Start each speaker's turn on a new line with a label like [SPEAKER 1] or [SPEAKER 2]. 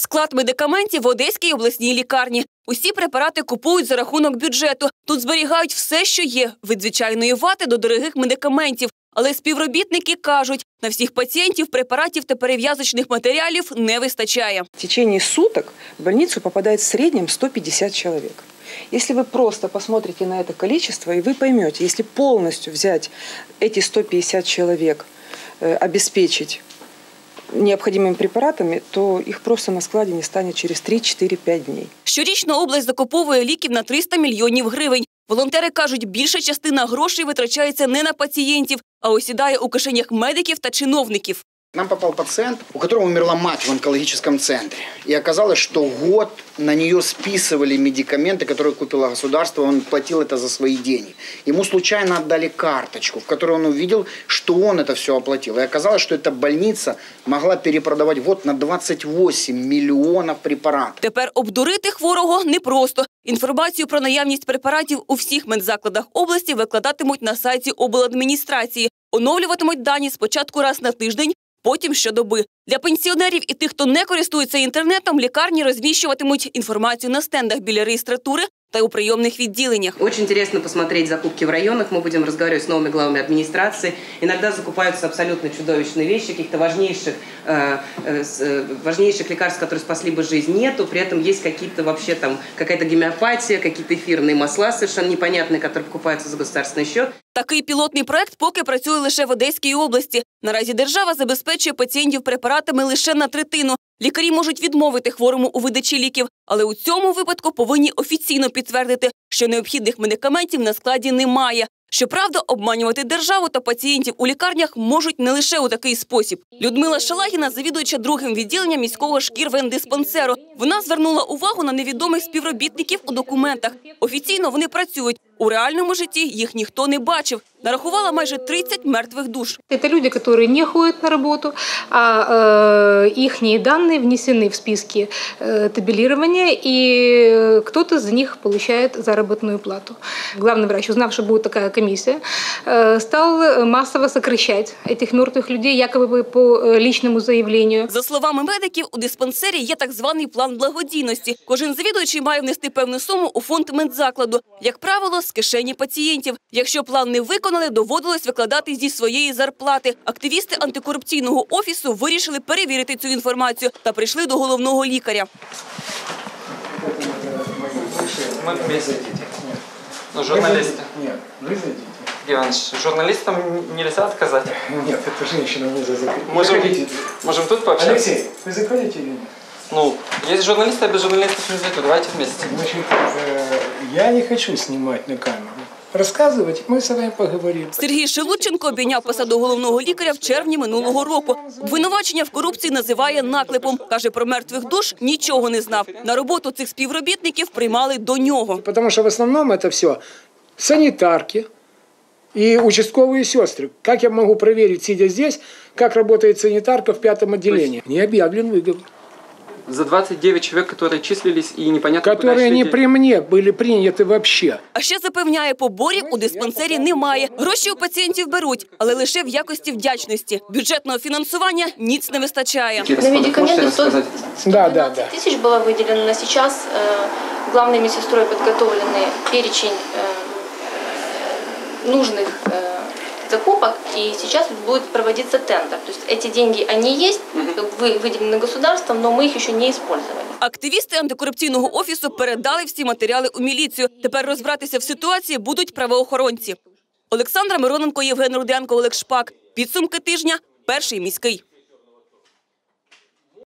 [SPEAKER 1] Склад медикаментів в Одеській обласній лікарні. Усі препарати купують за рахунок бюджету. Тут зберігають все, що є від звичайної вати до дорогих медикаментів. Але співробітники кажуть, на всіх пацієнтів препаратів та перев'язочних матеріалів не вистачає.
[SPEAKER 2] В течение суток в больницу попадает в среднем 150 человек. Если вы просто посмотрите на это количество, и вы поймете, если полностью взять эти 150 человек, э, обеспечить необходимыми препаратами, то їх просто на складі не стане через 3-4-5 днів.
[SPEAKER 1] Щорічно область закуповує ліків на 300 мільйонів гривень. Волонтери кажуть, більша частина грошей витрачається не на пацієнтів, а осідає у кишенях медиків та чиновників.
[SPEAKER 3] К Нам попал пациент, у которого умерла мать в онкологическом центре. И оказалось, что год на нее списывали медикаменты, которые купило государство, он платил это за свои деньги. Ему случайно отдали карточку, в которой он увидел, что он это все оплатил. И оказалось, что эта больница могла перепродавать вот на 28 миллионов препаратов.
[SPEAKER 1] Тепер обдурити хворого непросто. Інформацію про наявність препаратів у всіх медзакладах області викладатимуть на сайті обладміністрації. Оновлюватимуть дані спочатку раз на тиждень, потім щодоби. Для пенсіонерів і тих, хто не користується інтернетом, лікарні розміщуватимуть інформацію на стендах біля реєстратури та у прийомних відділеннях.
[SPEAKER 4] Очень интересно посмотреть закупки в районах. Мы будем разговаривать с новыми главами администрации. Иногда закупаются абсолютно чудовищные вещи, каких-то важнейших, э, э, с- э, важнейших лекарств, которые спасли бы жизнь, нету. При этом есть какие-то вообще там какая-то гомеопатия, какие-то эфирные масла совершенно непонятные, которые покупаются за государственный счет.
[SPEAKER 1] Такий пілотний проект поки працює лише в Одеській області. Наразі держава забезпечує пацієнтів препаратами лише на третину. Лікарі можуть відмовити хворому у видачі ліків, але у цьому випадку повинні офіційно підтвердити, що необхідних медикаментів на складі немає. Щоправда, обманювати державу та пацієнтів у лікарнях можуть не лише у такий спосіб. Людмила Шалагіна, завідуюча другим відділенням міського шкірвендиспансеру. Вона звернула увагу на невідомих співробітників у документах. Офіційно вони працюють. У реальному житті їх ніхто не бачив. Нарахувала майже 30 мертвих душ.
[SPEAKER 5] Это люди, которые не ходят на работу, а э, их данные внесены в списки э, табелирования, и кто-то за них получает заработную плату. Главный врач, узнав, что будет такая комиссия, э, стал массово сокращать этих мертвых людей, якобы по э, личному заявлению.
[SPEAKER 1] За словами медиків, у диспансері є так званий план благодійності. Кожен завідуючий має внести певну суму у фонд медзакладу, як правило, з кишені пацієнтів. Якщо план не виконали, доводилось викладати зі своєї зарплати. Активісти антикорупційного офісу вирішили перевірити цю інформацію та прийшли до головного лікаря.
[SPEAKER 6] Мы вместе. Ну, журналисты.
[SPEAKER 7] Нет, вы зайдите.
[SPEAKER 6] Иванович, журналистам нельзя отказать.
[SPEAKER 7] Нет, эта женщина вызов закрыта.
[SPEAKER 6] Можем,
[SPEAKER 7] Заходите.
[SPEAKER 6] можем тут пообщаться?
[SPEAKER 7] Алексей, вы заходите или нет?
[SPEAKER 6] Ну, есть журналисты, а без журналистов не зайду. Давайте вместе.
[SPEAKER 7] Значит, э, я не хочу снимать на камеру. Рассказывать, мы с вами поговорим.
[SPEAKER 1] Сергій Шелудченко обійняв посаду головного лікаря в червні минулого року. Обвинувачення в корупції називає наклепом. Каже, про мертвих душ нічого не знав. На роботу цих співробітників приймали до нього.
[SPEAKER 7] Потому что в основном это все санитарки и участковые сестры. Как я могу проверить, сидя здесь, как работает санитарка в пятом отделении? Не объявлен выговор.
[SPEAKER 6] За 29 человек, которые числились и непонятно куда
[SPEAKER 7] Которые
[SPEAKER 6] шли
[SPEAKER 7] не
[SPEAKER 6] деньги.
[SPEAKER 7] при мне были приняты вообще.
[SPEAKER 1] А ще запевняє, поборів у диспансері немає. Гроші у пацієнтів беруть, але лише в якості вдячності. Бюджетного фінансування ніц не вистачає.
[SPEAKER 6] Какие
[SPEAKER 8] На
[SPEAKER 6] расходы? Можете
[SPEAKER 8] медикаменты 100,
[SPEAKER 6] рассказать?
[SPEAKER 7] Да, да,
[SPEAKER 8] 112
[SPEAKER 7] да.
[SPEAKER 8] тысяч было выделено, но сейчас э, главной медсестрой подготовлены перечень э, нужных э, закупок, и сейчас будет проводиться тендер. То есть эти деньги, они есть, вы, выделены государством, но мы их еще не использовали.
[SPEAKER 1] Активісти антикорупційного офісу передали всі матеріали у міліцію. Тепер розбиратися в ситуації будуть правоохоронці. Олександра Мироненко, Євген Руденко, Олег Шпак. Підсумки тижня. Перший міський.